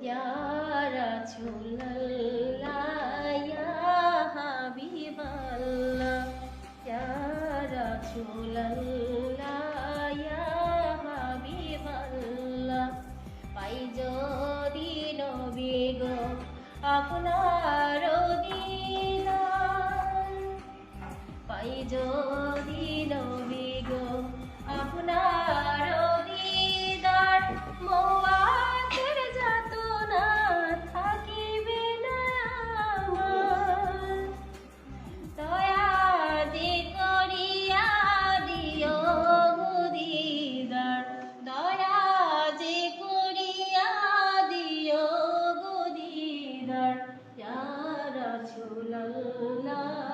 Ya Rasulallah, Ya Habiballah, Ya Rasulallah, পাই যদি নবী গো আপনার দিদার পাই যদি রাসূলুল্লাহ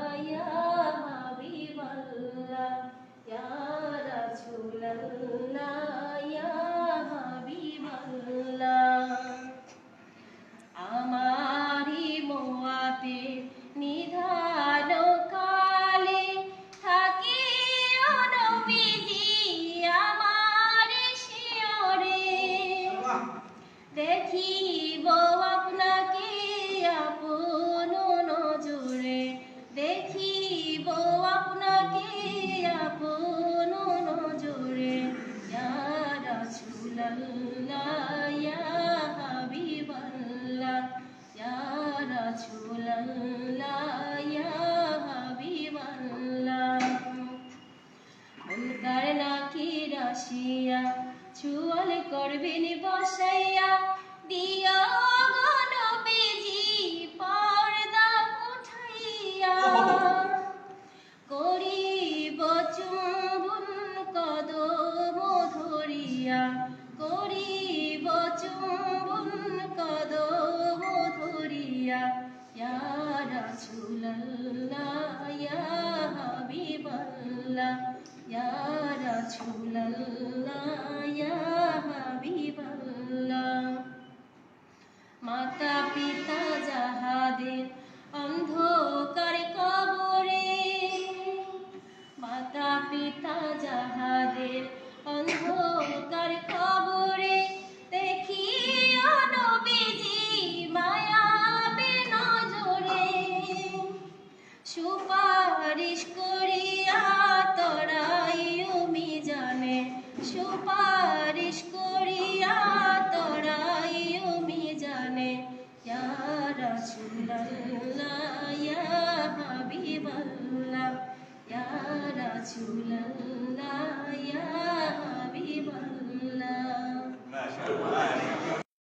আসিয়া, চুয়াল করবেন বসাইয়া দিয়া গো নবীজি পর্দা উঠাইয়া। করিব চুম্বন কদম ধরিয়া করিব চুম্বন কদম ধরিয়া ইয়া রাসূলুল্লাহ ইয়া হাবিবাল্লাহ, ইয়া রাসূলুল্লাহ মাতা পিতা যাহাদের অন্ধকার কবরে মাতা পিতা যাহাদের অন্ধকার